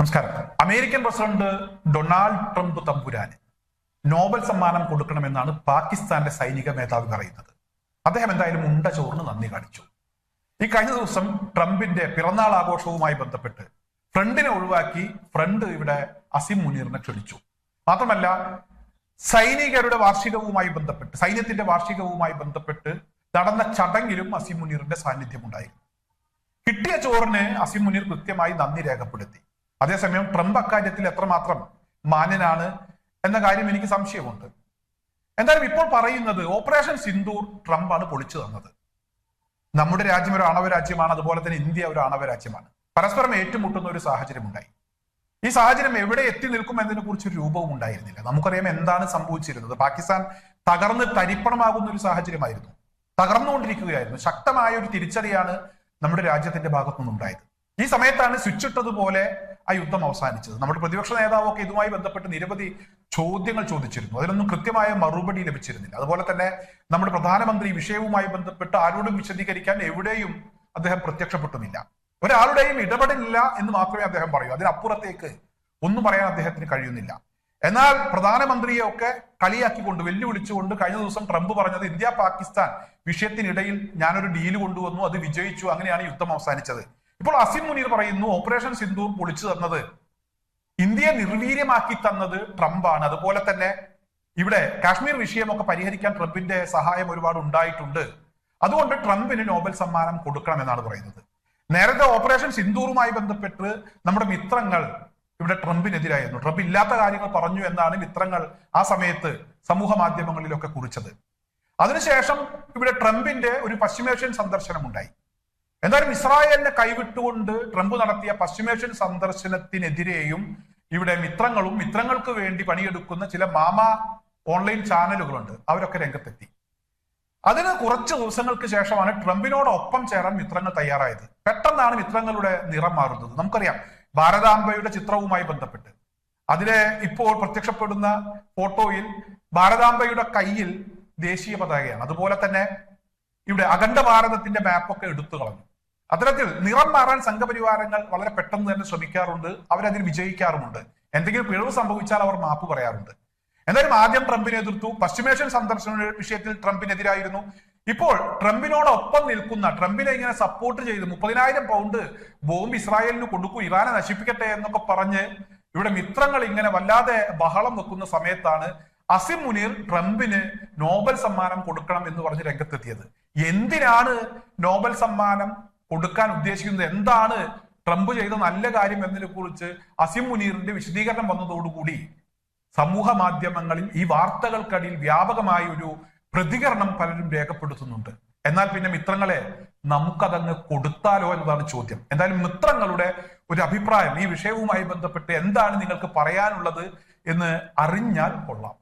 നമസ്കാരം. American president Donald Trump തമ്പുരാന് Nobel സമ്മാനം കൊടുക്കണമെന്നാണ് പാകിസ്ഥാന്റെ സൈനിക മേധാവി പറയുന്നത്. അദ്ദേഹം എന്തായാലും ഉണ്ട ചോറിന് നന്ദി കാണിച്ചു. ഈ കഴിഞ്ഞ ദിവസം ട്രംപിന്റെ പിറന്നാൾ ആഘോഷവുമായി ബന്ധപ്പെട്ട് ഫ്രണ്ടിനെ ഒഴിവാക്കി ഫ്രണ്ട് ഇവിടെ അസിം മുനീറിനെ ക്ഷണിച്ചു. മാത്രമല്ല സൈനികരുടെ വാർഷികവുമായി ബന്ധപ്പെട്ട് സൈന്യത്തിന്റെ വാർഷികവുമായി ബന്ധപ്പെട്ട് നടന്ന ചടങ്ങിലും അസിം മുനീറിന്റെ സാന്നിധ്യം ഉണ്ടായിരുന്നു കിട്ടിയ ചോറിന് അസിം മുനീർ കൃത്യമായി നന്ദി രേഖപ്പെടുത്തി. അതേസമയം ട്രംപ് അക്കാര്യത്തിൽ എത്രമാത്രം മാന്യനാണ് എന്ന കാര്യം എനിക്ക് സംശയമുണ്ട്. എന്തായാലും ഇപ്പോൾ പറയുന്നത് ഓപ്പറേഷൻ സിന്ദൂർ ട്രംപാണ് പൊളിച്ചു തന്നത്. നമ്മുടെ രാജ്യം ഒരു ആണവ രാജ്യമാണ് അതുപോലെ തന്നെ ഇന്ത്യ ഒരു ആണവ രാജ്യമാണ്. പരസ്പരം ഏറ്റുമുട്ടുന്ന ഒരു സാഹചര്യം ഉണ്ടായി ഈ സാഹചര്യം എവിടെ എത്തി നിൽക്കും എന്നതിനെ കുറിച്ച് ഒരു രൂപവും ഉണ്ടായിരുന്നില്ല. നമുക്കറിയാം എന്താണ് സംഭവിച്ചിരുന്നത്. പാകിസ്ഥാൻ തകർന്ന് തരിപ്പണമാകുന്ന ഒരു സാഹചര്യമായിരുന്നു. തകർന്നുകൊണ്ടിരിക്കുകയായിരുന്നു. ശക്തമായ ഒരു തിരിച്ചടിയാണ് നമ്മുടെ രാജ്യത്തിന്റെ ഭാഗത്തു നിന്നുണ്ടായത് ഈ സമയത്താണ് സ്വിച്ച് ഇട്ടതുപോലെ ആ യുദ്ധം അവസാനിച്ചത്. നമ്മുടെ പ്രതിപക്ഷ നേതാവൊക്കെ ഇതുമായി ബന്ധപ്പെട്ട് നിരവധി ചോദ്യങ്ങൾ ചോദിച്ചിരുന്നു. അതിനൊന്നും കൃത്യമായ മറുപടി ലഭിച്ചിരുന്നില്ല. അതുപോലെ തന്നെ നമ്മുടെ പ്രധാനമന്ത്രി വിഷയവുമായി ബന്ധപ്പെട്ട് ആരോടും വിശദീകരിക്കാൻ എവിടെയും അദ്ദേഹം പ്രത്യക്ഷപ്പെട്ടുമില്ല. ഒരാളുടെയും ഇടപെടലില്ല എന്ന് മാത്രമേ അദ്ദേഹം പറയൂ. അതിനപ്പുറത്തേക്ക് ഒന്നും പറയാൻ അദ്ദേഹത്തിന് കഴിയുന്നില്ല. എന്നാൽ പ്രധാനമന്ത്രിയെ ഒക്കെ കളിയാക്കിക്കൊണ്ട് വെല്ലുവിളിച്ചുകൊണ്ട് കഴിഞ്ഞ ദിവസം ട്രംപ് പറഞ്ഞത് ഇന്ത്യ പാകിസ്ഥാൻ വിഷയത്തിനിടയിൽ ഞാനൊരു ഡീൽ കൊണ്ടുവന്നു അത് വിജയിച്ചു അങ്ങനെയാണ് യുദ്ധം അവസാനിച്ചത്. ഇപ്പോൾ അസിം മുനീർ പറയുന്നു ഓപ്പറേഷൻ സിന്ധു പൊളിച്ചു തന്നത് ഇന്ത്യയെ നിർവീര്യമാക്കി തന്നത് ട്രംപാണ്. അതുപോലെ തന്നെ ഇവിടെ കാശ്മീർ വിഷയമൊക്കെ പരിഹരിക്കാൻ ട്രംപിന്റെ സഹായം ഒരുപാട് ഉണ്ടായിട്ടുണ്ട്. അതുകൊണ്ട് ട്രംപിന് നോബൽ സമ്മാനം കൊടുക്കണം എന്നാണ് പറയുന്നത്. നേരത്തെ ഓപ്പറേഷൻ സിന്ദൂറുമായി ബന്ധപ്പെട്ട് നമ്മുടെ മിത്രങ്ങൾ ഇവിടെ ട്രംപിനെതിരായിരുന്നു. ട്രംപ് ഇല്ലാത്ത കാര്യങ്ങൾ പറഞ്ഞു എന്നാണ് മിത്രങ്ങൾ ആ സമയത്ത് സമൂഹ മാധ്യമങ്ങളിലൊക്കെ കുറിച്ചത്. അതിനുശേഷം ഇവിടെ ട്രംപിന്റെ ഒരു പശ്ചിമേഷ്യൻ സന്ദർശനം ഉണ്ടായി എന്തായാലും ഇസ്രായേലിനെ കൈവിട്ടുകൊണ്ട് ട്രംപ് നടത്തിയ പശ്ചിമേഷ്യൻ സന്ദർശനത്തിനെതിരെയും ഇവിടെ മിത്രങ്ങളും മിത്രങ്ങൾക്ക് വേണ്ടി പണിയെടുക്കുന്ന ചില മാമ ഓൺലൈൻ ചാനലുകളുണ്ട്. അവരൊക്കെ രംഗത്തെത്തി. അതിന് കുറച്ച് ദിവസങ്ങൾക്ക് ശേഷമാണ് ട്രംപിനോടൊപ്പം ചേരാൻ മിത്രങ്ങൾ തയ്യാറായത്. പെട്ടെന്നാണ് മിത്രങ്ങളുടെ നിറം മാറുന്നത്. നമുക്കറിയാം ഭാരതാംബയുടെ ചിത്രവുമായി ബന്ധപ്പെട്ട്. അതിലെ ഇപ്പോൾ പ്രത്യക്ഷപ്പെടുന്ന ഫോട്ടോയിൽ ഭാരതാംബയുടെ കയ്യിൽ ദേശീയ പതാകയാണ്. അതുപോലെ തന്നെ ഇവിടെ അഖണ്ഡ ഭാരതത്തിന്റെ മാപ്പൊക്കെ എടുത്തു കളഞ്ഞു. അത്തരത്തിൽ നിറം മാറാൻ സംഘപരിവാരങ്ങൾ വളരെ പെട്ടെന്ന് തന്നെ ശ്രമിക്കാറുണ്ട്. അവരതിൽ വിജയിക്കാറുമുണ്ട്. എന്തെങ്കിലും പിഴവ് സംഭവിച്ചാൽ അവർ മാപ്പ് പറയാറുണ്ട്. എന്തായാലും ആദ്യം ട്രംപിനെ എതിർത്തു. പശ്ചിമേഷ്യൻ സന്ദർശന വിഷയത്തിൽ ട്രംപിനെതിരായിരുന്നു. ഇപ്പോൾ ട്രംപിനോടൊപ്പം നിൽക്കുന്ന ട്രംപിനെ ഇങ്ങനെ സപ്പോർട്ട് ചെയ്ത് മുപ്പതിനായിരം പൗണ്ട് ബോംബ് ഇസ്രായേലിന് കൊടുക്കൂ ഇറാനെ നശിപ്പിക്കട്ടെ എന്നൊക്കെ പറഞ്ഞ് ഇവിടെ മിത്രങ്ങൾ ഇങ്ങനെ വല്ലാതെ ബഹളം വെക്കുന്ന സമയത്താണ് അസിം മുനീർ ട്രംപിന് നോബൽ സമ്മാനം കൊടുക്കണം എന്ന് പറഞ്ഞ് രംഗത്തെത്തിയത്. എന്തിനാണ് നോബൽ സമ്മാനം കൊടുക്കാൻ ഉദ്ദേശിക്കുന്നത് എന്താണ്? ട്രംപ് ചെയ്ത നല്ല കാര്യം എന്നതിനെ കുറിച്ച് അസിം മുനീറിന്റെ വിശദീകരണം വന്നതോടുകൂടി സമൂഹ മാധ്യമങ്ങളിൽ ഈ വാർത്തകൾക്കടിയിൽ വ്യാപകമായ ഒരു പ്രതികരണം പലരും രേഖപ്പെടുത്തുന്നുണ്ട്. എന്നാൽ പിന്നെ മിത്രങ്ങളെ നമുക്കതങ്ങ് കൊടുത്താലോ എന്നതാണ് ചോദ്യം. എന്തായാലും മിത്രങ്ങളുടെ ഒരു അഭിപ്രായം ഈ വിഷയവുമായി ബന്ധപ്പെട്ട് എന്താണ് നിങ്ങൾക്ക് പറയാനുള്ളത് എന്ന് അറിഞ്ഞാൽ കൊള്ളാം.